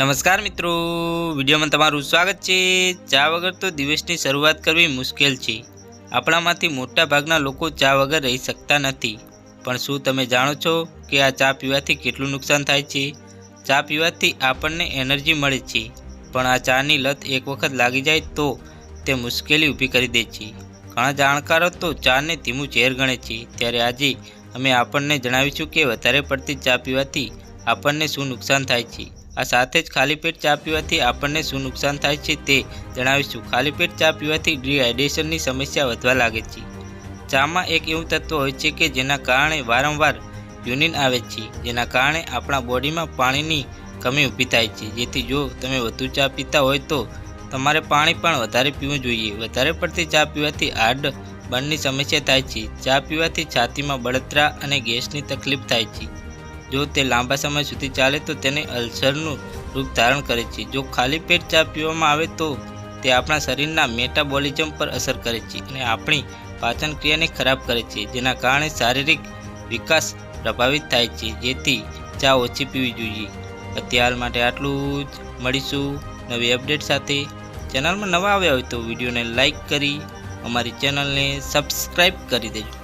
નમસ્કાર મિત્રો. વિડીયોમાં તમારું સ્વાગત છે. ચા વગર તો દિવસની શરૂઆત કરવી મુશ્કેલ છે. આપણામાંથી મોટા ભાગના લોકો ચા વગર રહી શકતા નથી. પણ શું તમે જાણો છો કે આ ચા પીવાથી કેટલું નુકસાન થાય છે? ચા પીવાથી આપણને એનર્જી મળે છે. પણ આ ચાની લત એક વખત લાગી જાય તો તે મુશ્કેલી ઊભી કરી દે છે. ઘણા જાણકારો તો ચાને ધીમું ઝેર ગણે છે. ત્યારે આજે અમે આપણને જણાવીશું કે વધારે પડતી ચા પીવાથી આપણને શું નુકસાન થાય છે. આ સાથે જ ખાલી પેટ ચા પીવાથી આપણને શું નુકસાન થાય છે તે જણાવીશું. ખાલી પેટ ચા પીવાથી ડિહાઇડ્રેશનની સમસ્યા વધવા લાગે છે. ચામાં એક એવું તત્વ હોય છે કે જેના કારણે વારંવાર યુનિન આવે છે. જેના કારણે આપણા બોડીમાં પાણીની કમી ઊભી થાય છે. જેથી જો તમે વધુ ચા પીતા હોય તો તમારે પાણી પણ વધારે પીવું જોઈએ. વધારે પડતી ચા પીવાથી હાર્ડ બર્નની સમસ્યા થાય છે. ચા પીવાથી છાતીમાં બળતરા અને ગેસની તકલીફ થાય છે. જો તે લાંબા સમય સુધી ચાલે તો તેને અલ્સરનું રૂપ ધારણ કરે છે. જો ખાલી પેટ ચા પીવામાં આવે તો તે આપણા શરીરના મેટાબોલિઝમ પર અસર કરે છે અને આપણી પાચન ક્રિયાને ખરાબ કરે છે, જેના કારણે શારીરિક વિકાસ પ્રભાવિત થાય છે. જેથી ચા ઓછી પીવી જોઈએ. અત્યાર માટે આટલું જ. મળીશું નવી અપડેટ સાથે. ચેનલમાં નવા આવ્યા હોય તો વિડીયોને લાઇક કરી, અમારી ચેનલને સબસ્ક્રાઈબ કરી દેજો.